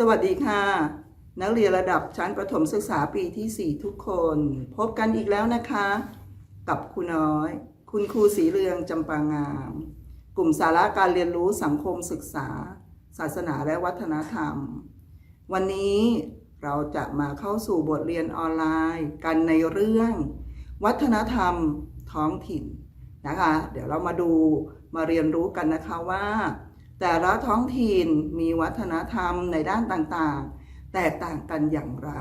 สวัสดีค่ะ นักเรียนระดับชั้นประถมศึกษาปีที่ 4 ทุกคน พบกันอีกแล้วนะคะ กับครูน้อย คุณครูสีเรืองจำปางาม กลุ่มสาระการเรียนรู้สังคมศึกษา ศาสนาและวัฒนธรรม วันนี้เราจะมาเข้าสู่บทเรียนออนไลน์กันในเรื่อง วัฒนธรรมท้องถิ่นนะคะ เดี๋ยวเรามาดูมาเรียนรู้กันนะคะว่า แต่ละท้องถิ่นมีวัฒนธรรมในด้านต่างๆ แตกต่างกันอย่างไร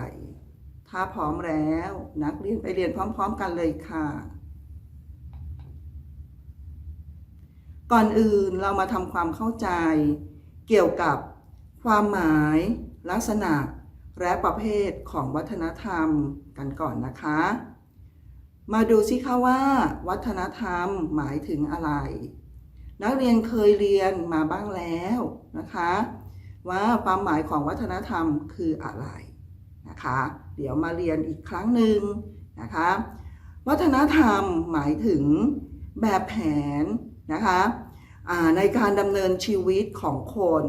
ถ้าพร้อมแล้วนักเรียนไปเรียนพร้อม ๆ กันเลยค่ะ ก่อนอื่นเรามาทำความเข้าใจ เกี่ยวกับความหมาย ลักษณะ และประเภทของวัฒนธรรมกันก่อนนะคะ มาดูสิคะว่า วัฒนธรรมหมายถึงอะไร นักเรียนเคยเรียนมาบ้างแล้วนะคะ ว่าความหมายของวัฒนธรรมคืออะไรนะคะ เดี๋ยวมาเรียนอีกครั้งหนึ่งนะคะ วัฒนธรรมหมายถึงแบบแผนนะคะในการดำเนินชีวิตของคน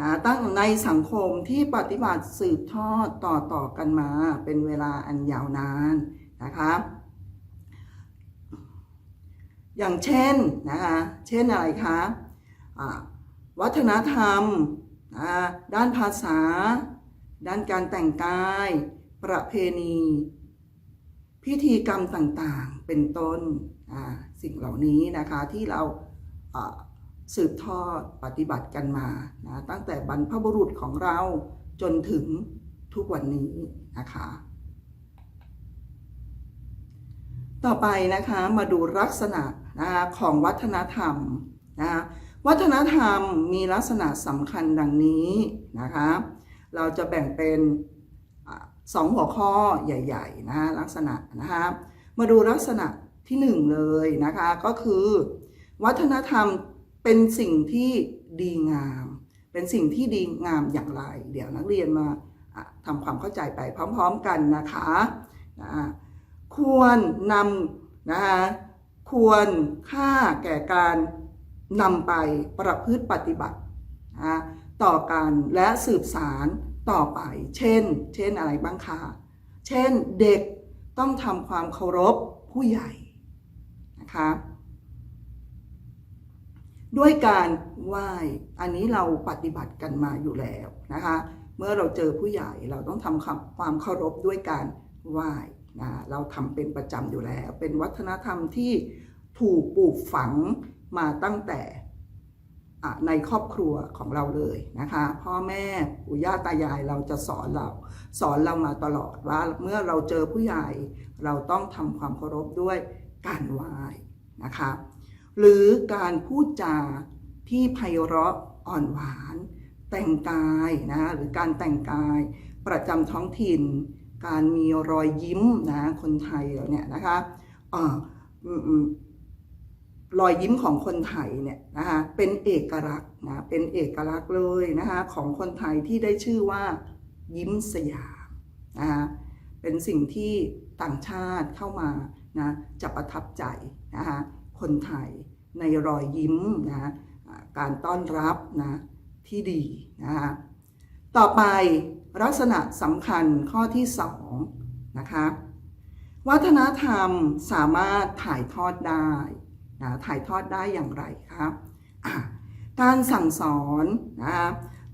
นะตั้งในสังคมที่ปฏิบัติสืบทอดต่อต่อกันมาเป็นเวลาอันยาวนานนะคะ อย่างเช่นนะคะเช่นอะไรคะอ่าวัฒนธรรมด้านภาษา ด้านการแต่งกาย ประเพณี พิธีกรรมต่างๆเป็นต้นสิ่งเหล่านี้นะคะที่เราอ่าสืบทอดปฏิบัติกันมานะตั้งแต่บรรพบุรุษของเราจนถึงทุกวันนี้นะคะ ต่อไปนะคะมาดูลักษณะ นะคะของวัฒนธรรมนะคะวัฒนธรรมมีลักษณะสำคัญดังนี้นะคะเราจะแบ่งเป็นสองหัวข้อใหญ่ๆนะลักษณะนะคะมาดูลักษณะที่หนึ่งเลยนะคะก็คือ วัฒนธรรมเป็นสิ่งที่ดีงาม เป็นสิ่งที่ดีงามอย่างไร เดี๋ยวนักเรียนมาทำความเข้าใจไปพร้อม ๆ กันนะคะนะควรนำนะคะ ควรค่าแก่การนำไปประพฤติปฏิบัตินะต่อกันและสืบสารต่อไป เช่น เช่นอะไรบ้างคะ เช่นเด็กต้องทำความเคารพผู้ใหญ่นะคะด้วยการไหว้ อันนี้เราปฏิบัติกันมาอยู่แล้วนะคะ เมื่อเราเจอผู้ใหญ่เราต้องทำความเคารพด้วยการไหว้ นะเราทำเป็นประจำอยู่แล้ว เป็นวัฒนธรรมที่ถูกปลูกฝังมาตั้งแต่ในครอบครัวของเราเลยนะคะ พ่อแม่ปู่ย่าตายายเราจะสอนเรา สอนเรามาตลอดว่าเมื่อเราเจอผู้ใหญ่ เราต้องทำความเคารพด้วยการไหว้นะคะหรือการพูดจาที่ไพเราะอ่อนหวาน แต่งกายนะหรือการแต่งกายประจำท้องถิ่น การมีรอยยิ้มนะคนไทยเราเนี่ยนะคะออรอยยิ้มของคนไทยเนี่ยนะคะเป็นเอกลักษณ์นะเป็นเอกลักษณ์เลยนะคะของคนไทยที่ได้ชื่อว่า ยิ้มสยามนะคะเป็นสิ่งที่ต่างชาติเข้ามานะจะประทับใจนะคะคนไทยในรอยยิ้มนะการต้อนรับนะที่ดีนะคะต่อไป ลักษณะสำคัญข้อที่สองนะคะวัฒนธรรมสามารถถ่ายทอดได้นะถ่ายทอดได้อย่างไรครับอะการสั่งสอนนะ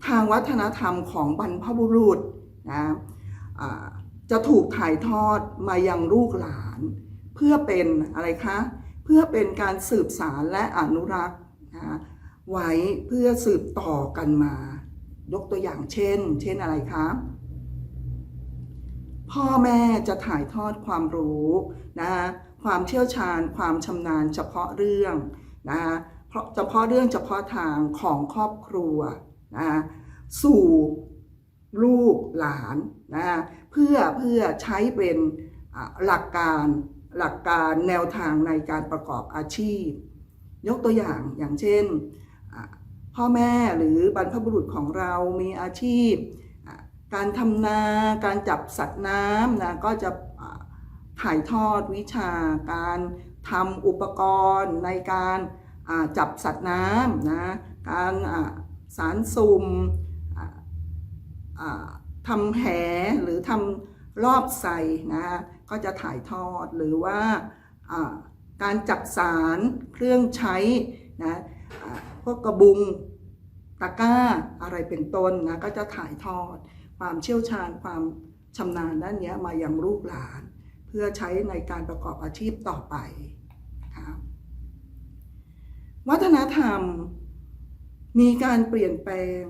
ทางวัฒนธรรมของบรรพบุรุษนะจะถูกถ่ายทอดมายังลูกหลาน เพื่อเป็นอะไรคะเพื่อเป็นการสืบสารและอนุรักษ์นะไว้เพื่อสืบต่อกันมา ยกตัวอย่างเช่น เช่นอะไรคะพ่อแม่จะถ่ายทอดความรู้นะความเชี่ยวชาญ ความชำนาญเฉพาะเรื่องนะเพราะเฉพาะเรื่องเฉพาะทางของครอบครัวนะสู่ลูกหลานนะเพื่อเพื่อใช้เป็นหลักการหลักการแนวทางในการประกอบอาชีพ ยกตัวอย่างอย่างเช่น พ่อแม่หรือบรรพบุรุษของเรามีอาชีพ การทำนา การจับสัตว์น้ำนะก็จะถ่ายทอดวิชาการทำอุปกรณ์ในการจับสัตว์น้ำนะการสารสุ่มอ่าอ่าทำแผลหรือทำรอบใส่นะก็จะถ่ายทอดหรือว่าการจักสารเครื่องใช้นะพวกกระบุง ตะกร้าอะไรเป็นต้นนะก็จะถ่ายทอด ความเชี่ยวชาญความชำนาญด้านเนี้ยมายังลูกหลาน เพื่อใช้ในการประกอบอาชีพต่อไปครับวัฒนธรรมมีการเปลี่ยนแปลง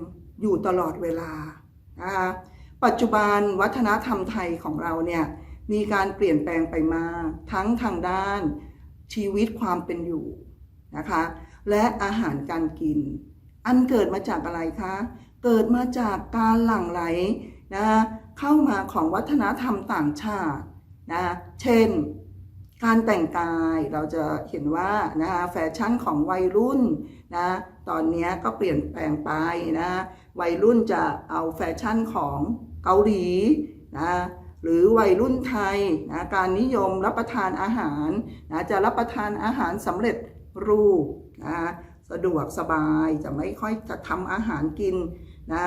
อยู่ตลอดเวลานะคะปัจจุบันวัฒนธรรมไทยของเราเนี่ยมีการเปลี่ยนแปลงไปมาทั้งทางด้านชีวิตความเป็นอยู่นะคะและอาหารการกิน อันเกิดมาจากอะไรคะ เกิดมาจากการหลั่งไหลนะเข้ามาของวัฒนธรรมต่างชาตินะเช่น การแต่งกายเราจะเห็นว่านะแฟชั่นของวัยรุ่นนะตอนนี้ก็เปลี่ยนแปลงไปนะวัยรุ่นจะเอาแฟชั่นของเกาหลีนะหรือวัยรุ่นไทยนะการนิยมรับประทานอาหารนะจะรับประทานอาหารสำเร็จรูปนะ สะดวกสบายจะไม่ค่อยจะทำอาหารกินนะ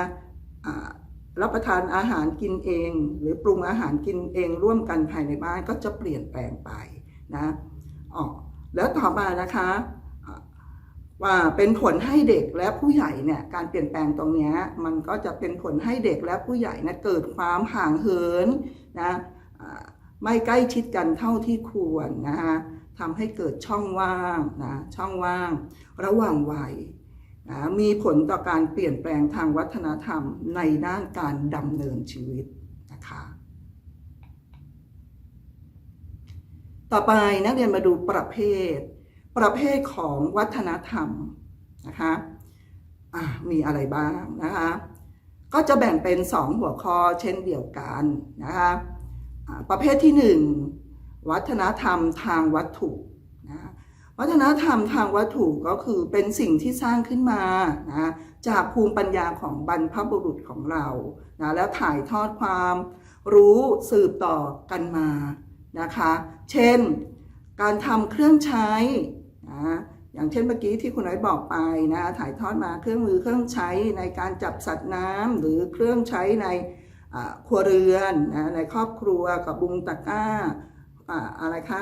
รับประทานอาหารกินเอง หรือปรุงอาหารกินเองร่วมกันภายในบ้านก็จะเปลี่ยนแปลงไปนะอ๋อแล้วต่อมานะคะว่าเป็นผลให้เด็กและผู้ใหญ่เนี่ยการเปลี่ยนแปลงตรงนี้มันก็จะเป็นผลให้เด็กและผู้ใหญ่นะเกิดความห่างเหินนะไม่ใกล้ชิดกันเท่าที่ควรนะคะ ทำให้เกิดช่องว่างนะช่องว่าง ระหว่างวัยนะมีผลต่อการเปลี่ยนแปลงทางวัฒนธรรมในด้านการดำเนินชีวิตนะคะต่อไปนักเรียนมาดูประเภท ประเภทของวัฒนธรรมนะคะะมีอะไรบ้างนะคะก็จะแบ่งเป็น 2 หัวข้อเช่นเดียวกันนะคะอะประเภทที่ 1 วัฒนธรรมทางวัตถุนะวัฒนธรรมทางวัตถุก็คือเป็นสิ่งที่สร้างขึ้นมานะจากภูมิปัญญาของบรรพบุรุษของเรานะแล้วถ่ายทอดความรู้สืบต่อกันมานะคะ เช่น การทำเครื่องใช้นะอย่างเช่นเมื่อกี้ที่คุณน้อยบอกไปนะถ่ายทอดมาเครื่องมือเครื่องใช้ในการจับสัตว์น้ำหรือเครื่องใช้ในครัวเรือนนะในครอบครัวกับบุงตะก้า อะไรคะ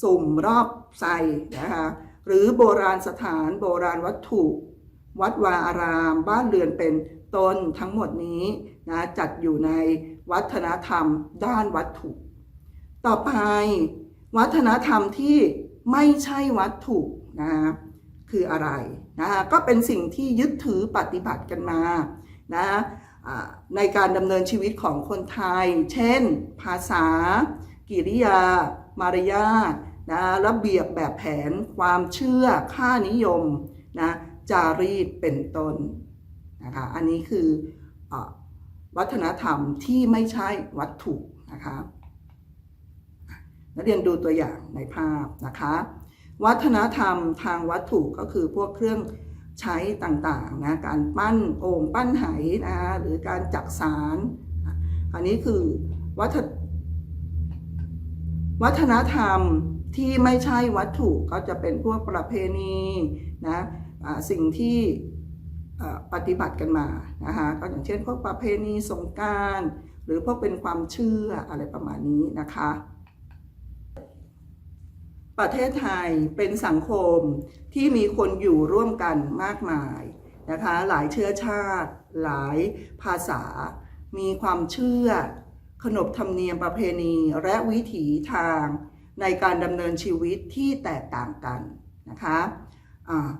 สุ่มรอบใส่นะคะหรือโบราณสถานโบราณวัตถุ วัดวาอาราม บ้านเรือนเป็นต้นทั้งหมดนี้นะจัดอยู่ในวัฒนธรรมด้านวัตถุ ต่อไป วัฒนธรรมที่ไม่ใช่วัตถุนะคืออะไรนะก็เป็นสิ่งที่ยึดถือปฏิบัติกันมานะในการดำเนินชีวิตของคนไทย เช่น ภาษา กิริยามารยาทนะระเบียบแบบแผนความเชื่อค่านิยมนะจารีตเป็นต้นนะคะอันนี้คืออวัฒนธรรมที่ไม่ใช่วัตถุนะคะนักเรียนดูตัวอย่างในภาพนะคะ วัฒนธรรมทางวัตถุก็คือพวกเครื่องใช้ต่างๆนะการปั้นโอ่งปั้นไหนะหรือการจักสารอันนี้คือวัฒ วัฒนธรรมที่ไม่ใช่วัตถุก็จะเป็นพวกประเพณีนะอ่าสิ่งที่ปฏิบัติกันมานะคะก็อย่างเช่นพวกประเพณีสงการหรือพวกเป็นความเชื่ออะไรประมาณนี้นะคะ ประเทศไทยเป็นสังคมที่มีคนอยู่ร่วมกันมากมายนะคะหลายเชื้อชาติ หลายภาษา มีความเชื่อ ขนบธรรมเนียมประเพณีและวิถีทางในการดำเนินชีวิตที่แตกต่างกันนะคะอ่า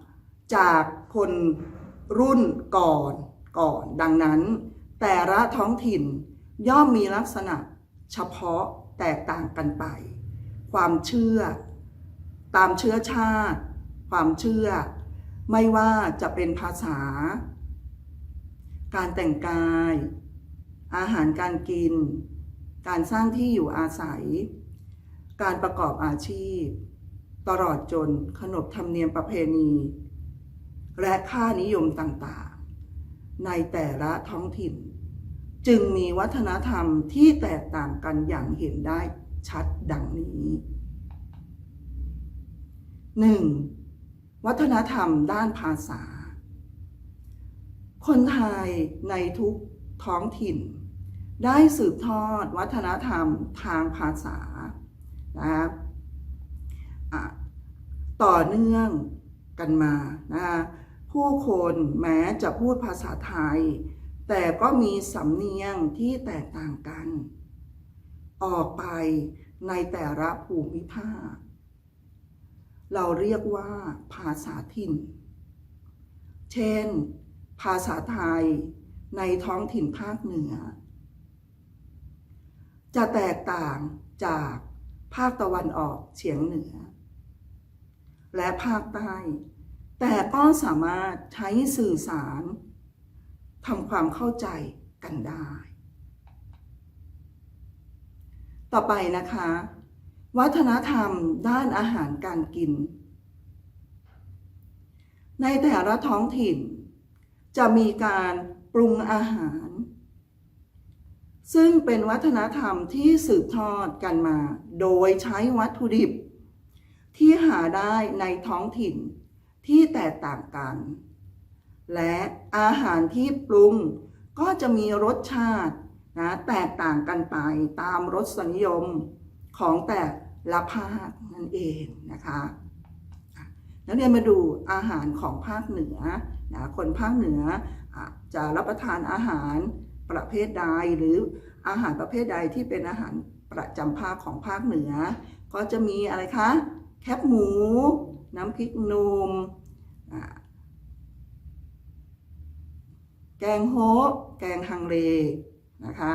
จากคนรุ่นก่อนก่อน ดังนั้น แต่ละท้องถิ่นย่อมมีลักษณะเฉพาะแตกต่างกันไป ความเชื่อ ตามเชื้อชาติ ความเชื่อ ไม่ว่าจะเป็นภาษา การแต่งกาย อาหารการกิน การสร้างที่อยู่อาศัย การประกอบอาชีพ ตลอดจนขนบธรรมเนียมประเพณี และค่านิยมต่างๆ ในแต่ละท้องถิ่น จึงมีวัฒนธรรมที่แตกต่างกันอย่างเห็นได้ชัดดังนี้ 1. วัฒนธรรมด้านภาษา คนไทยในทุกท้องถิ่น ได้สืบทอดวัฒนธรรมทางภาษานะคะต่อเนื่องกันมานะคะผู้คนแม้จะพูดภาษาไทย แต่ก็มีสำเนียงที่แตกต่างกัน ออกไปในแต่ละภูมิภาค เราเรียกว่าภาษาถิ่น เช่น ภาษาไทยในท้องถิ่นภาคเหนือ จะแตกต่างจากภาคตะวันออกเฉียงเหนือ และภาคใต้ แต่ก็สามารถใช้สื่อสารทำความเข้าใจกันได้ ต่อไปนะคะ วัฒนธรรมด้านอาหารการกิน ในแต่ละท้องถิ่น จะมีการปรุงอาหาร ซึ่งเป็นวัฒนธรรมที่สืบทอดกันมา โดยใช้วัตถุดิบ ที่หาได้ในท้องถิ่นที่แตกต่างกัน และอาหารที่ปรุงก็จะมีรสชาตินะแตกต่างกันไปตามรสนิยมของแต่ละภาคนั่นเองนะคะอะนักเรียนมาดูอาหารของภาคเหนือนะคนภาคเหนืออะจะรับประทานอาหาร ประเภทใดหรืออาหารประเภทใดที่เป็นอาหารประจำภาคของภาคเหนือ ก็จะมีอะไรคะ แคบหมู น้ำพริกนมแกงโฮะแกงฮังเลนะคะ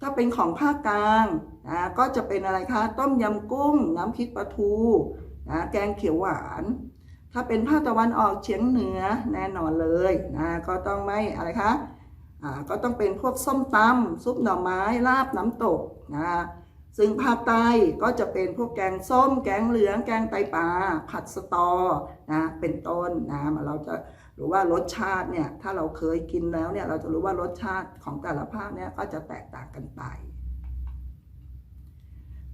ถ้าเป็นของภาคกลางนะก็จะเป็นอะไรคะ ต้มยำกุ้ง น้ำพริกปลาทูนะแกงเขียวหวาน ถ้าเป็นภาคตะวันออกเฉียงเหนือแน่นอนเลยนะก็ต้องไม่อะไรคะ อ่าก็ต้องเป็นพวกส้มตำซุปหน่อไม้ลาบน้ำตกนะซึ่งภาคใต้ก็จะเป็นพวกแกงส้ม แกงเหลือง แกงไตปลาผัดสตอนะเป็นต้นนะเราจะหรือว่ารสชาติเนี่ยถ้าเราเคยกินแล้วเนี่ยเราจะรู้ว่ารสชาติของแต่ละภาคเนี่ยก็จะแตกต่างกันไป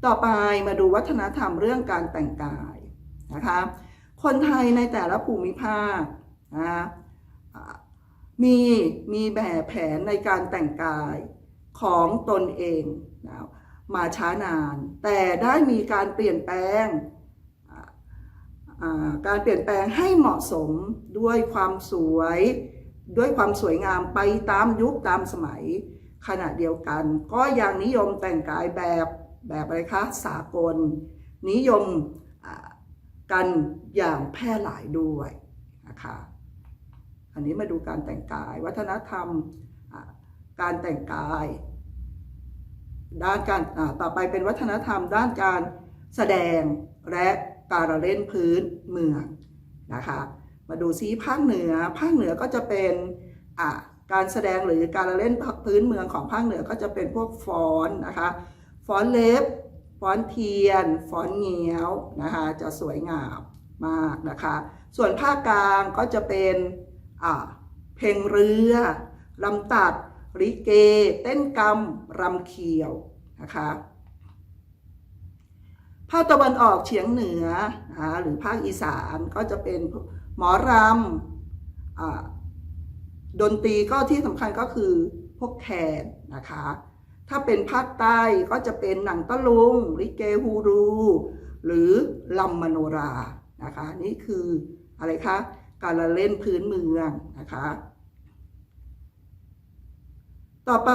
ต่อไปมาดูวัฒนธรรมเรื่องการแต่งกายนะคะคนไทยในแต่ละภูมิภาคนะ มีมีแบบแผนในการแต่งกายของตนเองนะมาช้านาน แต่ได้มีการเปลี่ยนแปลงการเปลี่ยนแปลงให้เหมาะสมด้วยความสวย ด้วยความสวยงามไปตามยุคตามสมัยขณะเดียวกัน ก็ยังนิยมแต่งกายแบบแบบอะไรคะสากล นิยมกันอย่างแพร่หลายด้วยนะคะ อันนี้มาดูการแต่งกาย วัฒนธรรมการแต่งกาย ด้านการต่อไปเป็นวัฒนธรรม ด้านการแสดงและการเล่นพื้นเมืองนะคะมาดูซิภาคเหนือภาคเหนือก็จะเป็นการแสดงหรือการเล่นพื้นเมืองของภาคเหนือก็จะเป็นพวกฟ้อนนะคะฟ้อนเล็บฟ้อนเทียนฟ้อนเงี้ยวนะคะจะสวยงามมากนะคะ ส่วนภาคกลางก็จะเป็น เพลงเรือลำตัดริเก เต้นกำรมรำเขียวนะคะภาคตะวันออกเฉียงเหนือหรือภาคอีสานก็จะเป็นหมอรำดนตรีก็ที่สำคัญก็คือพวกแคนนะคะ ถ้าเป็นภาคใต้ก็จะเป็นหนังตะลุงลิเกฮูรู หรือลำมโนรานะคะนี่คืออะไรคะ การละเล่นพื้นเมืองนะคะ ต่อไป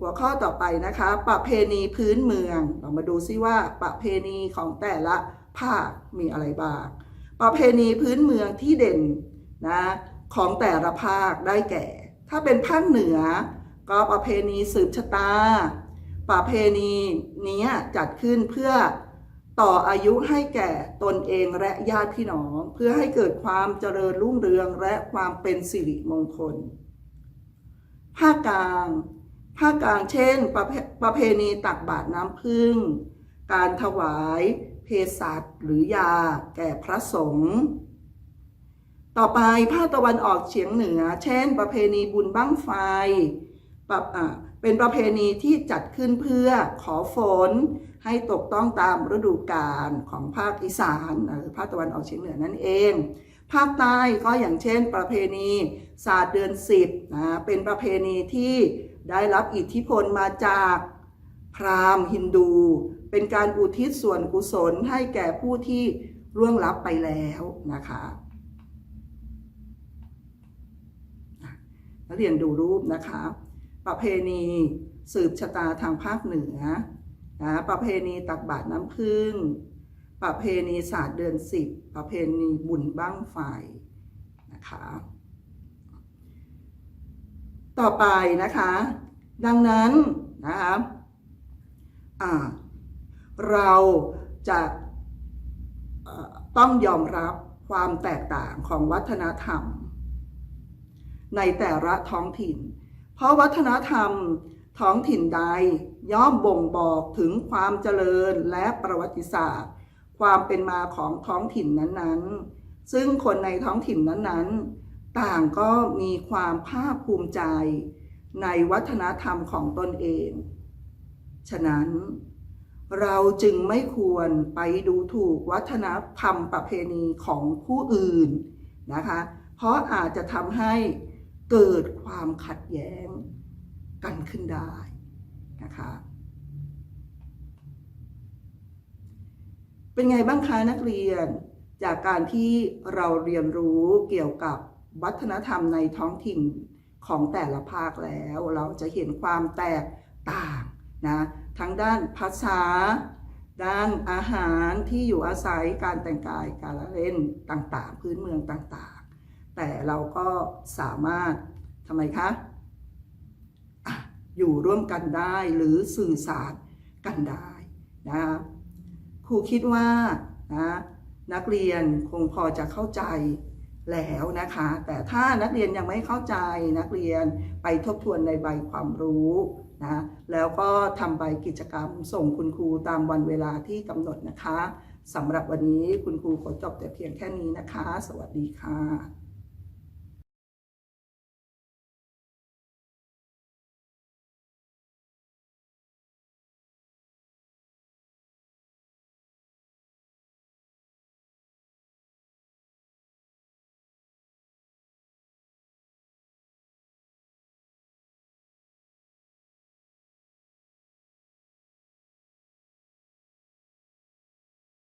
หัวข้อต่อไปนะคะ ประเพณีพื้นเมืองเรามาดูซิว่าประเพณีของแต่ละภาคมีอะไรบ้าง ประเพณีพื้นเมืองที่เด่นนะของแต่ละภาคได้แก่ ถ้าเป็นภาคเหนือ ก็ประเพณีสืบชะตา ประเพณีนี้จัดขึ้นเพื่อ ต่ออายุให้แก่ตนเองและญาติพี่น้อง เพื่อให้เกิดความเจริญรุ่งเรืองและความเป็นสิริมงคล ภาคกลางภาคกลางเช่น ประเพประเพณีตักบาตรน้ำพึ่ง การถวายเภสัชหรือยาแก่พระสงฆ์ต่อไปภาคตะวันออกเฉียงเหนือ เช่น ประเพณีบุญบั้งไฟปรับ เป็นประเพณีที่จัดขึ้นเพื่อขอฝนให้ตกต้องตามฤดูกาลของภาคอีสานหรือภาคตะวันออกเฉียงเหนือนั่นเอง ภาคใต้ก็อย่างเช่น ประเพณีศาสตร์เดือนสิบนะเป็นประเพณีที่ได้รับอิทธิพลมาจากพราหมณ์ฮินดู เป็นการอุทิศส่วนกุศลให้แก่ผู้ที่ร่วงลับไปแล้วนะคะอะนักเรียนดูรูปนะคะ ประเพณีสืบชะตาทางภาคเหนือนะประเพณีตักบาตรน้ำพึ่ง ประเพณีศาสตร์เดือนสิบประเพณีบุญบ้างไฟนะคะต่อไปนะคะ ดังนั้นนะคะอ่าเราจะต้องยอมรับความแตกต่างของวัฒนธรรม ในแต่ละท้องถิ่น เพราะวัฒนธรรมท้องถิ่นใดย่อมบ่งบอกถึงความเจริญและประวัติศาสตร์ ความเป็นมาของท้องถิ่นนั้นๆ ซึ่งคนในท้องถิ่นนั้นๆ ต่างก็มีความภาคภูมิใจ ในวัฒนธรรมของตนเอง ฉะนั้น เราจึงไม่ควรไปดูถูกวัฒนธรรมประเพณีของผู้อื่นนะคะ เพราะอาจจะทำให้ เกิดความขัดแย้งกันขึ้นได้นะคะเป็นไงบ้างคะนักเรียน จากการที่เราเรียนรู้เกี่ยวกับวัฒนธรรมในท้องถิ่นของแต่ละภาคแล้ว เราจะเห็นความแตกต่างนะทั้งด้านภาษา ด้านอาหารที่อยู่อาศัยการแต่งกายการละเล่นต่างๆ พื้นเมืองต่างๆ แต่เราก็สามารถทำไมคะอยู่ร่วมกันได้หรือสื่อสารกันได้นะครูคิดว่านะนักเรียนคงพอจะเข้าใจแล้วนะคะ แต่ถ้านักเรียนยังไม่เข้าใจนักเรียนไปทบทวนในใบความรู้นะแล้วก็ทำใบกิจกรรมส่งคุณครูตามวันเวลาที่กำหนดนะคะสำหรับวันนี้คุณครูขอจบแต่เพียงแค่นี้นะคะ สวัสดีค่ะ